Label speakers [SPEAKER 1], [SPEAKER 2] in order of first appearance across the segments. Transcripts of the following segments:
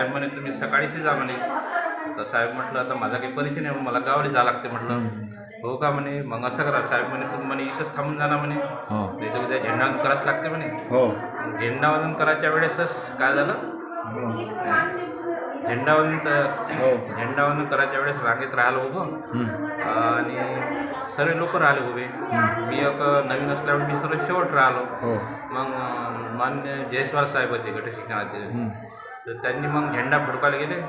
[SPEAKER 1] साहेब म्हणे तुम्ही सकाळीच जा म्हणे. तर साहेब म्हटलं आता माझा काही परिचय नाही मला गावाला जावं लागते म्हटलं. हो का? म्हणे. मग असं करा साहेब म्हणे तुम्ही म्हणे इथंच थांबून जाणार म्हणे.
[SPEAKER 2] हो.
[SPEAKER 1] नाही तर उद्या झेंडावंदन करावंच लागते म्हणे.
[SPEAKER 2] हो.
[SPEAKER 1] मग झेंडावंदन करायच्या वेळेसच काय झालं? झेंडावंदन तर-
[SPEAKER 2] हो.
[SPEAKER 1] झेंडावंदन करायच्या वेळेस रांगेत राहिलो उभं. आणि सर्व लोक राहिले उभे. मी एक नवीन असल्यामुळे मी सर्व शेवट राहिलो.
[SPEAKER 2] हो.
[SPEAKER 1] मग मान्य जयस्वाल साहेब होते गट शिक्षणाचे
[SPEAKER 2] हम्म.
[SPEAKER 1] तर त्यांनी मग झेंडा फडकायला गेले.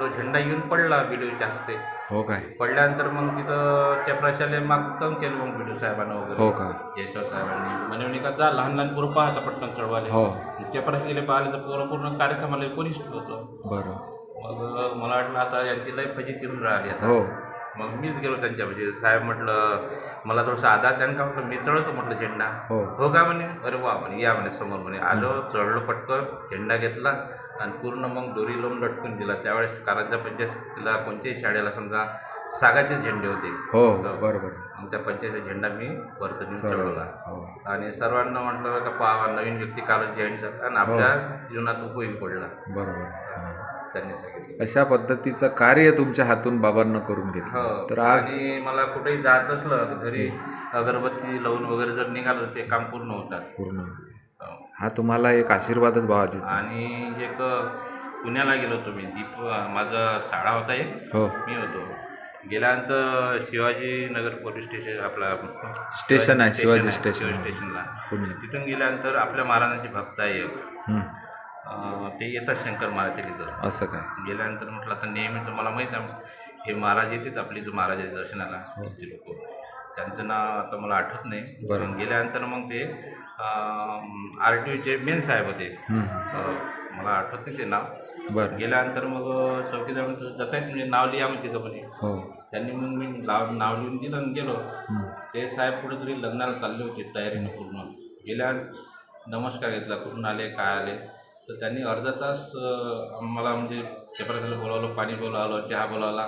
[SPEAKER 1] तो झेंडा येऊन पडला बिडूच्या हस्ते
[SPEAKER 2] हो काय
[SPEAKER 1] पडल्यानंतर मग तिथं चपराशाले माग तंग केलं मग बिडू साहेबांना वगैरे.
[SPEAKER 2] हो का?
[SPEAKER 1] जयस्वाल साहेबांनी. म्हणे म्हणे का जा लहान लहान पोरं पाहता पटकन चढवाले.
[SPEAKER 2] हो.
[SPEAKER 1] चपराशी गेले पाहिले तर पोरं पूर्ण कार्यक्रमाला कोणीच नव्हतं.
[SPEAKER 2] बरं.
[SPEAKER 1] मग मला वाटलं आता यांची लय फजिती येऊन राहिली आता.
[SPEAKER 2] हो.
[SPEAKER 1] मग मीच गेलो त्यांच्यापाशी. साहेब म्हटलं मला थोडंसं आधार द्या का? म्हटलं मी चढवतो म्हटलं झेंडा.
[SPEAKER 2] हो.
[SPEAKER 1] हो का? म्हणे. अरे वा म्हणे. या म्हणे समोर म्हणे. आलो चढलो पटकन. झेंडा घेतला. आणि पूर्ण मग दोरी लावून लटकून दिला. त्यावेळेस कारंजा पंचायतीला कोणत्याही शाळेला समजा सागाचे झेंडे होते.
[SPEAKER 2] हो बरं बरं
[SPEAKER 1] मग त्या पंचायतीचा झेंडा मी वरती नेऊन
[SPEAKER 2] चढवला
[SPEAKER 1] चढवला
[SPEAKER 2] हो.
[SPEAKER 1] आणि सर्वांना म्हटलं का पहा नवीन व्यक्ती कालच जॉईन झाला आणि आपल्या जीवनात उपयोगी पडला.
[SPEAKER 2] बरोबर. हां.
[SPEAKER 1] त्यांनी सांगितलं.
[SPEAKER 2] अशा पद्धतीचं कार्य तुमच्या हातून बाबांना करून घेतलं.
[SPEAKER 1] हो.
[SPEAKER 2] तर आज
[SPEAKER 1] आणि मला कुठेही जात असलं घरी अगरबत्ती लावून वगैरे जर निघालं तर ते काम पूर्ण होतात.
[SPEAKER 2] पूर्ण होते.
[SPEAKER 1] हो.
[SPEAKER 2] हा तुम्हाला एक आशीर्वादच बाबाजीचा
[SPEAKER 1] आणि एक पुण्याला गेलो होतो मी. दीप माझा शाळा होता एक.
[SPEAKER 2] हो.
[SPEAKER 1] मी होतो. गेल्यानंतर शिवाजीनगर पोलीस स्टेशन आपला
[SPEAKER 2] स्टेशन आहे, शिवाजी स्टेशन.
[SPEAKER 1] शिवाजी स्टेशनला.
[SPEAKER 2] पुणे.
[SPEAKER 1] तिथून गेल्यानंतर आपल्या महाराजांची भक्त आहे एक.
[SPEAKER 2] हं.
[SPEAKER 1] अं, ते येतात शंकर महाराज ते तिथं.
[SPEAKER 2] असं काय?
[SPEAKER 1] गेल्यानंतर म्हटलं आता नेहमीच मला माहीत आहे हे महाराज येतात आपली जो महाराज दर्शनाला. ते लोक. त्यांचं नाव आता मला आठवत नाही.
[SPEAKER 2] बरं.
[SPEAKER 1] पण गेल्यानंतर मग ते आर टी ओचे मेन साहेब होते. मला आठवत नाही ते नाव.
[SPEAKER 2] बरं.
[SPEAKER 1] गेल्यानंतर मग चौकीदार म्हणतो जात म्हणजे नाव लिहा मग तिथं म्हणे
[SPEAKER 2] हो.
[SPEAKER 1] त्यांनी मग मी नाव नाव लिहून दिलं आणि गेलो. ते साहेब कुठेतरी लग्नाला चालले होते तयारीनं पूर्ण. गेल्या नमस्कार घेतला. कुठून आले काय आले? तर त्यांनी अर्धा तास आम्हाला म्हणजे पेपराला बोलावलं पाणी बोलावलं चहा बोलावला.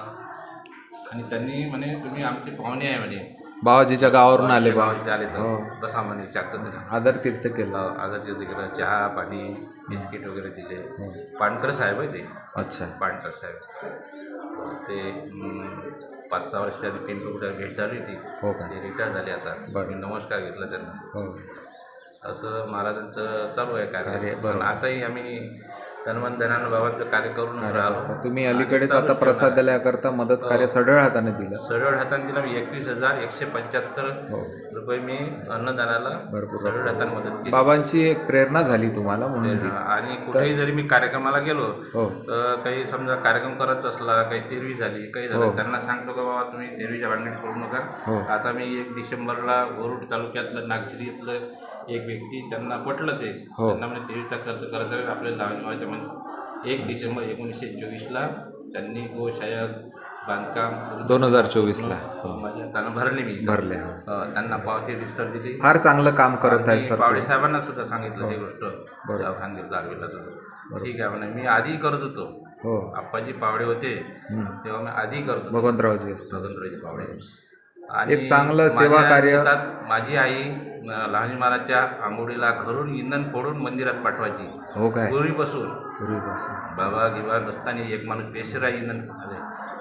[SPEAKER 1] आणि त्यांनी म्हणे तुम्ही आमचे पाहुणे आहे म्हणे.
[SPEAKER 2] बाबाजीच्या गावावरून आले बा
[SPEAKER 1] गावाचे आले तर
[SPEAKER 2] हो.
[SPEAKER 1] बसा म्हणे शांततेनं
[SPEAKER 2] आदर तीर्थ केलं.
[SPEAKER 1] आदर तिथं गेलं चहा पाणी बिस्किट वगैरे दिले.
[SPEAKER 2] हो.
[SPEAKER 1] पाणकर साहेब आहे ते
[SPEAKER 2] अच्छा.
[SPEAKER 1] पाणकर साहेब. ते पाच सहा वर्ष आधी पिंपळुड्यात भेट झाली होती.
[SPEAKER 2] हो का?
[SPEAKER 1] ते रिटायर झाले आता. मी नमस्कार घेतला त्यांना.
[SPEAKER 2] हो.
[SPEAKER 1] असं महाराजांचं चालू आहे
[SPEAKER 2] कार्य.
[SPEAKER 1] पण आताही आम्ही धन्वंत धनानं बाबांचं कार्य करूनच राहिलो.
[SPEAKER 2] तुम्ही अलीकडेच आता प्रसादालयाकरता मदत कार्य सढळ हाताने दिलं.
[SPEAKER 1] सरळ हाताने दिला. मी एकवीस हजार एकशे पंच्याहत्तर
[SPEAKER 2] हो.
[SPEAKER 1] रुपये मी अन्नदानाला
[SPEAKER 2] भरपूर
[SPEAKER 1] सरळ हाताने मदत केली.
[SPEAKER 2] बाबांची एक प्रेरणा झाली तुम्हाला म्हणून
[SPEAKER 1] आणि कुठेही जरी मी कार्यक्रमाला गेलो
[SPEAKER 2] हो.
[SPEAKER 1] तर काही समजा कार्यक्रम करायचा असला काही तेरवी झाली काही
[SPEAKER 2] हो.
[SPEAKER 1] झालं त्यांना सांगतो का बाबा तुम्ही तेरवीच्या भानगडीत पडू
[SPEAKER 2] हो.
[SPEAKER 1] नका आता मी एक डिसेंबरला वरुड तालुक्यातलं नागझिरी इथलं एक व्यक्ती त्यांना पटलं ते
[SPEAKER 2] हो.
[SPEAKER 1] त्यांना म्हणजे तेवीचा खर्च करायचा आहे आपल्या लहानवाच्या मध्ये एक डिसेंबर एकोणीसशे चोवीसला त्यांनी गोशाळा बांधकाम
[SPEAKER 2] दोन हजार चोवीसला.
[SPEAKER 1] माझ्या हातानं भरले मी.
[SPEAKER 2] भरले हो.
[SPEAKER 1] अं, त्यांना पावती रिसर दिली.
[SPEAKER 2] फार चांगलं काम करत आहे
[SPEAKER 1] आणि
[SPEAKER 2] सर
[SPEAKER 1] पावडे साहेबांना सुद्धा सांगितलं ही. गोष्ट.
[SPEAKER 2] बरं.
[SPEAKER 1] दवाखान्यात दाखविला तर ठीक आहे म्हणे मी आधी करत होतो.
[SPEAKER 2] हो.
[SPEAKER 1] आप्पाजी पावडे होते.
[SPEAKER 2] हं.
[SPEAKER 1] तेव्हा मी आधी करत होतो.
[SPEAKER 2] भगवंतरावजी असतात.
[SPEAKER 1] स्वतंत्रजी पावडे.
[SPEAKER 2] एक चांगलं
[SPEAKER 1] माझ्या
[SPEAKER 2] सेवा कार्य-
[SPEAKER 1] शेतात माझी आई लहानजी महाराजच्या आंघोळीला घरून इंधन फोडून मंदिरात पाठवायची.
[SPEAKER 2] हो काय?
[SPEAKER 1] पूर्वीपासून.
[SPEAKER 2] पूर्वीपासून.
[SPEAKER 1] बाबा गिबा नसताना एक माणूस बेशिरा इंधन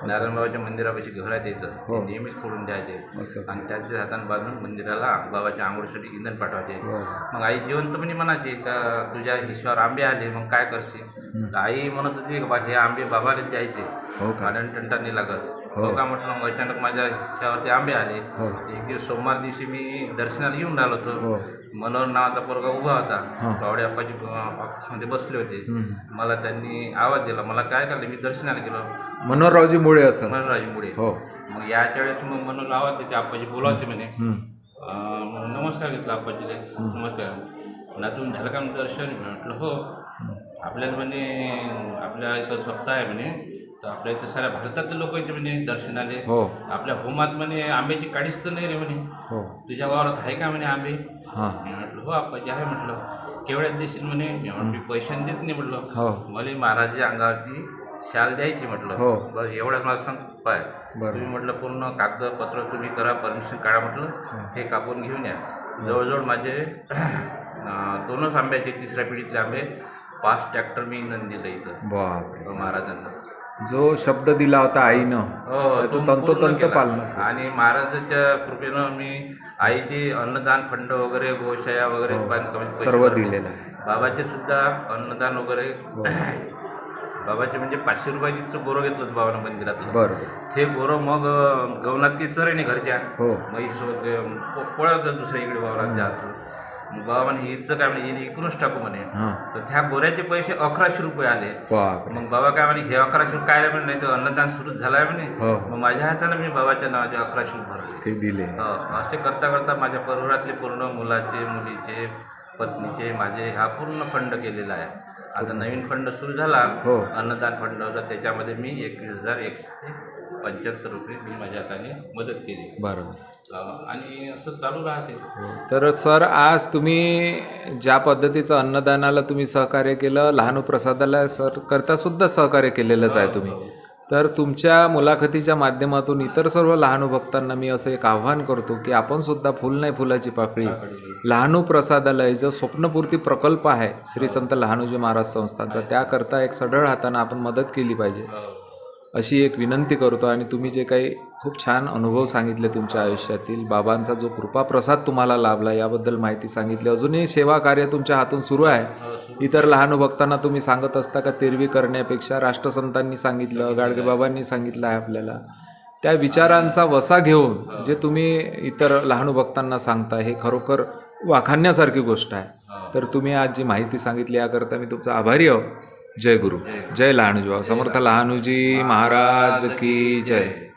[SPEAKER 1] नारायण बाबाच्या मंदिरापाशी घर आहे त्याचं.
[SPEAKER 2] हो.
[SPEAKER 1] ते नेहमीच फोडून द्यायचे.
[SPEAKER 2] असं
[SPEAKER 1] आणि त्यांच्या हाताने बांधून मंदिराला बाबाच्या आंघोळीसाठी इंधन पाठवायचे.
[SPEAKER 2] हो.
[SPEAKER 1] मग आई जिवंतपणे म्हणायची का तुझ्या हिशोबावर आंबे आले मग काय करशील? तर आई म्हणत होती की बा हे आंबे बाबाला द्यायचे.
[SPEAKER 2] हो का?
[SPEAKER 1] नाही लागत.
[SPEAKER 2] हो.
[SPEAKER 1] हो का म्हटलं मग अचानक माझ्या हिशोबावरती आंबे आले.
[SPEAKER 2] हो.
[SPEAKER 1] एक दिवस सोमवार दिवशी मी दर्शनाला येऊन राहिलो होतो.
[SPEAKER 2] हो.
[SPEAKER 1] मनोहर नावाचा पोरगा उभा
[SPEAKER 2] हा.
[SPEAKER 1] होता पावडे आप्पाजी ऑफिसमध्ये बसले होते. मला त्यांनी आवाज दिला. मला काय करायला मी दर्शनाला गेलो.
[SPEAKER 2] मनोहररावजी मुळे असं.
[SPEAKER 1] मनोराजीमुळे
[SPEAKER 2] हो.
[SPEAKER 1] मग याच्या वेळेस मग मनोहर आवाज देते. आप्पाजी बोलावते म्हणे. अं, मग नमस्कार घेतला आप्पाजीले. नमस्कार. नातून झालं का दर्शन? म्हटलं हो. आपल्याला म्हणे आपल्या इथं सप्ताह आहे म्हणे. तर आपल्या इथं साऱ्या भारतातले लोक येते म्हणे दर्शनाले
[SPEAKER 2] हो.
[SPEAKER 1] आपल्या होमात म्हणे आंब्याची काडीच तर नाही रे म्हणे.
[SPEAKER 2] हो.
[SPEAKER 1] तुझ्या वावरात आहे का म्हणे आंबे?
[SPEAKER 2] हां.
[SPEAKER 1] मी म्हटलं हो आप्पाजी आहे म्हटलं. केवढ्यात देशील म्हणे? मी म्हटलं मी पैशाने देत नाही म्हटलं.
[SPEAKER 2] हो.
[SPEAKER 1] मला महाराजच्या अंगावरची शाल द्यायची म्हटलं.
[SPEAKER 2] हो.
[SPEAKER 1] बस एवढ्याच मला सांग पाय.
[SPEAKER 2] बरं.
[SPEAKER 1] तुम्ही म्हटलं पूर्ण कागदपत्र तुम्ही करा परमिशन काढा म्हटलं. ते कापून घेऊन या. जवळजवळ माझे अं, दोनच आंब्याचे तिसऱ्या पिढीतले आंबे पाच ट्रॅक्टर मी इंधन दिलं इथं.
[SPEAKER 2] बापरे.
[SPEAKER 1] महाराजांना.
[SPEAKER 2] जो शब्द दिला होता आईनं
[SPEAKER 1] हो,
[SPEAKER 2] त्याचं
[SPEAKER 1] तो
[SPEAKER 2] तंतोतंत
[SPEAKER 1] केला.
[SPEAKER 2] पालन केलं.
[SPEAKER 1] आणि महाराजांच्या कृपेनं मी आईचे अन्नदान फंड वगैरे गोशाया वगैरे
[SPEAKER 2] हो. सर्व. दिलेलं आहे
[SPEAKER 1] बाबाचे सुद्धा अन्नदान वगैरे
[SPEAKER 2] हो.
[SPEAKER 1] बाबाचे म्हणजे पाचशे रुपयाची गोरं घेतलं होतं बाबानं मंदिरातलं
[SPEAKER 2] बरोबर
[SPEAKER 1] ते गोरं मग अं, गवनात की चरेने घरच्या
[SPEAKER 2] हो
[SPEAKER 1] म्हैस वगैरे पो- दुसऱ्या इकडे वावरात जायचं बाबा म्हणे हिचं काय म्हणे हिने इकडूनच टाकू म्हणे.
[SPEAKER 2] हां.
[SPEAKER 1] तर त्या गोऱ्याचे पैसे अकराशे रुपये आले.
[SPEAKER 2] बापरे
[SPEAKER 1] मग बाबा काय म्हणे हे अकराशे रुपये काय आले म्हणे नाही तर अन्नदान सुरू झालं आहे म्हणे.
[SPEAKER 2] हो.
[SPEAKER 1] मग माझ्या हाताने मी बाबाच्या नावाचे अकराशे रुपये भरले.
[SPEAKER 2] ते दिले.
[SPEAKER 1] हो, असे करता करता माझ्या परिवारातले पूर्ण मुलाचे मुलीचे पत्नीचे माझे हा पूर्ण फंड केलेला आहे. आता नवीन फंड सुरू झाला.
[SPEAKER 2] हो.
[SPEAKER 1] अन्नदान फंड होता त्याच्यामध्ये मी एकवीस हजार एकशे पंच्याहत्तर रुपये मी माझ्या हाताने मदत केली.
[SPEAKER 2] बरोबर.
[SPEAKER 1] आणि असं चालू राहते.
[SPEAKER 2] तर सर आज तुम्ही ज्या पद्धतीचं अन्नदानाला तुम्ही सहकार्य केलं लहान प्रसादाला सर करता सुद्धा सहकार्य केलेलंच आहे तुम्ही. तर तुमच्या मुलाखतीच्या माध्यमातून इतर सर्व लहानू भक्तांना मी असं एक आव्हान करतो की आपण सुद्धा फुल नाही फुलाची पाकळी लहानू प्रसादालय जो स्वप्नपूर्ती प्रकल्प आहे श्री संत लहानूजी महाराज संस्थांचा त्याकरता एक सढळ हातानं आपण मदत केली पाहिजे.
[SPEAKER 1] हो.
[SPEAKER 2] अशी एक विनंती करतो आणि तुम्ही जे काही खूप छान अनुभव सांगितले तुमच्या आयुष्यातील. बाबांचा जो कृपाप्रसाद तुम्हाला लाभला याबद्दल माहिती सांगितली. अजूनही सेवा कार्य तुमच्या हातून सुरू आहे.
[SPEAKER 1] हो, सुरू.
[SPEAKER 2] इतर लहान भक्तांना तुम्ही सांगत असता का तेरवी करण्यापेक्षा? राष्ट्रसंतांनी सांगितलं गाडगेबाबांनी सांगितलं आहे आपल्याला. त्या विचारांचा वसा घेऊन जे तुम्ही इतर लहान भक्तांना सांगता हे खरोखर वाखाणण्यासारखी गोष्ट आहे.
[SPEAKER 1] हो.
[SPEAKER 2] तर तुम्ही आज जी माहिती सांगितली याकरता मी तुमचा आभारी आहो. जय गुरु.
[SPEAKER 1] जय
[SPEAKER 2] लहानूजी समर्थ लहानूजी महाराज की जय.